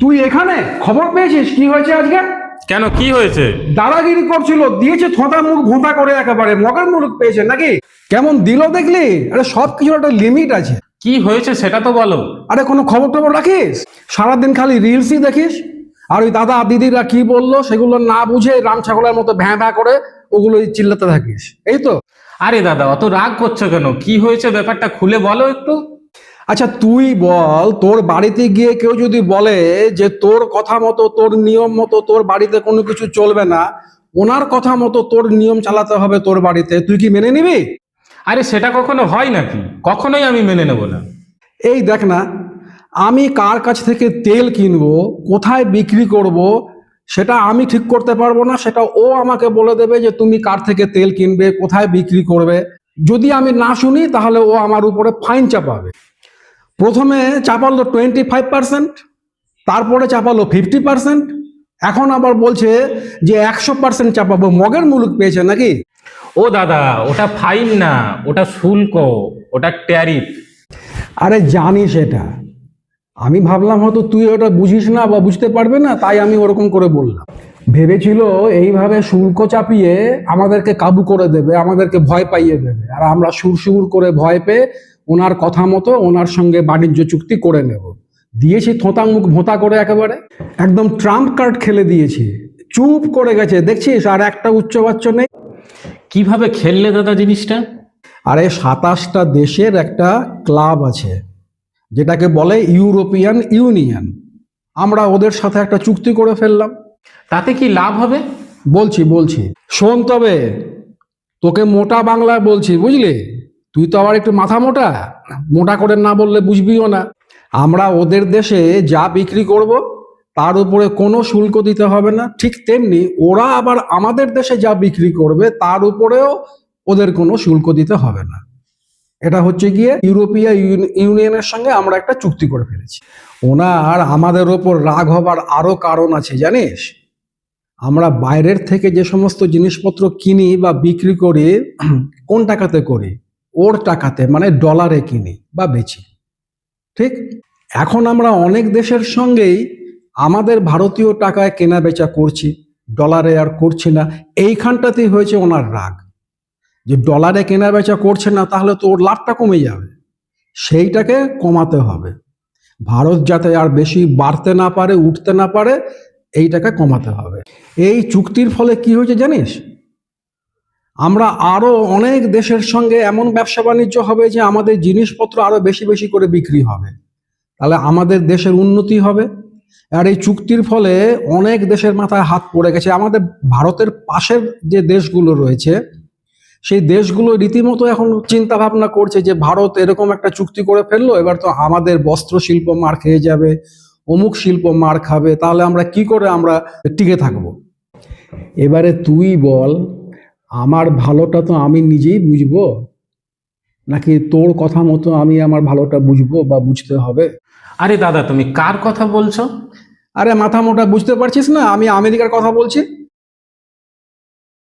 তুই এখানে খবর পেয়েছিস? কি হয়েছে আজকে? কেন কি হয়েছে? দাদাগিরি করছিল দিয়েছে থোঁতা মুখ ভোঁতা করে একেবারে মগের মুলুক পেয়েছে নাকি? কেমন দিল দেখলি? আরে সব কিছুর একটা লিমিট আছে। কি হয়েছে সেটা তো বলো। আরে কোনো খবর টবর রাখিস? সারাদিন খালি রিলসই দেখিস। আর ওই দাদা দিদিরা কি বলল সেগুলো না বুঝে রাম ছাগলের মতো ভ্যাঁ ভ্যাঁ করে ওগুলো চিল্লাতে থাকিস। এই তো। আরে দাদা অত রাগ করছ কেন? কি হয়েছে ব্যাপারটা খুলে বলো একটু। আচ্ছা তুই বল তোর বাড়িতে গিয়ে কেউ যদি বলে যে তোর কথা মতো তোর নিয়ম মতো তোর বাড়িতে কোনো কিছু চলবে না ওনার কথা মতো তোর নিয়ম চালাতে হবে তোর বাড়িতে তুই কি মেনে নিবি? আরে সেটা কখনো হয় নাকি? কখনোই আমি মেনে নেব না। এই দেখ না আমি কার কাছ থেকে তেল কিনবো কোথায় বিক্রি করব সেটা আমি ঠিক করতে পারব না সেটা ও আমাকে বলে দেবে যে তুমি কার থেকে তেল কিনবে কোথায় বিক্রি করবে। যদি আমি না শুনি তাহলে ও আমার উপরে ফাইন চাপাবে। প্রথমে চাপালো টোয়েন্টি ফাইভ পার্সেন্ট তারপরে চাপালো ফিফটি পার্সেন্ট এখন আবার বলছে যে একশো পার্সেন্ট চাপাবো মগের মুলুক পেয়েছে নাকি? ও দাদা ওটা ফাইন না ওটা শুল্ক ওটা ট্যারিফ আরে জানি সেটা। আমি ভাবলাম হয়তো তুই ওটা বুঝিস না বা বুঝতে পারবে না তাই আমি ওরকম করে বললাম। ভেবেছিল এইভাবে শুল্ক চাপিয়ে আমাদেরকে কাবু করে দেবে আমাদেরকে ভয় পাইয়ে দেবে। আর আমরা সুর সুর করে ভয় পেয়ে ওনার কথা মতো ওনার সঙ্গে বাণিজ্য চুক্তি করে নেব। দিয়েছি থোঁতা মুখ ভোঁতা করে একেবারে। একদম ট্রাম্প কার্ড খেলে দিয়েছি। চুপ করে গেছে। দেখছিস? আর একটা উচ্চবাচ্য নেই। কীভাবে খেললে দাদা জিনিসটা? আরে সাতাশটা দেশের একটা ক্লাব আছে যেটাকে বলে ইউরোপিয়ান ইউনিয়ন। আমরা ওদের সাথে একটা চুক্তি করে ফেললাম। তাতে কি লাভ হবে? বলছি বলছি। শোন তবে তোকে মোটা বাংলায় বলছি বুঝলি? তুই তো আবার একটু মাথা মোটা। মোটা করে না বললে বুঝবিও না। আমরা ওদের দেশে যা বিক্রি করব, তার উপরে কোনো শুল্ক দিতে হবে না। ঠিক তেমনি ওরা আবার আমাদের দেশে যা বিক্রি করবে, তার উপরেও ওদের কোনো শুল্ক দিতে হবে না। এটা হচ্ছে গিয়ে ইউরোপীয় ইউনিয়নের সঙ্গে আমরা একটা চুক্তি করে ফেলেছি। ওনার আমাদের ওপর রাগ হবার আরও কারণ আছে, জানিস? আমরা বাইরের থেকে যে সমস্ত জিনিসপত্র কিনি বা বিক্রি করি, কোন টাকাতে করি? ওর টাকাতে মানে ডলারে কিনি বা বেচি। ঠিক? এখন আমরা অনেক দেশের সঙ্গেই আমাদের ভারতীয় টাকায় কেনা বেচা করছি ডলারে আর করছি না। এইখানটাতেই হয়েছে ওনার রাগ। যে ডলারে কেনা বেচা করছে না, তাহলে তো ওর লাভটা কমে যাবে। সেইটাকে কমাতে হবে। ভারত যাতে আর বেশি বাড়তে না পারে, উঠতে না পারে, এইটাকে কমাতে হবে। এই চুক্তির ফলে কি হয়েছে জানিস? আমরা আরও অনেক দেশের সঙ্গে এমন ব্যবসা বাণিজ্য হবে যে আমাদের জিনিসপত্র আরও বেশি বেশি করে বিক্রি হবে। তাহলে আমাদের দেশের উন্নতি হবে। আর এই চুক্তির ফলে অনেক দেশের মাথায় হাত পড়ে গেছে। আমাদের ভারতের পাশের যে দেশগুলো রয়েছে, সেই দেশগুলো রীতিমতো এখন চিন্তা ভাবনা করছে যে ভারত এরকম একটা চুক্তি করে ফেলল, এবার তো আমাদের বস্ত্র শিল্প মার খেয়ে যাবে, অমুক শিল্প মার খাবে, তাহলে আমরা কি করে আমরা টিকে থাকব? এবারে তুই বল আমার ভালোটা তো আমি নিজেই বুঝব? নাকি তোর কথা মতো আমি আমার ভালোটা বুঝব বা বুঝতে হবে? আরে দাদা তুমি কার কথা বলছো? আরে মাথা মোটা বুঝতে পারছিস না? আমি আমেরিকার কথা বলছি।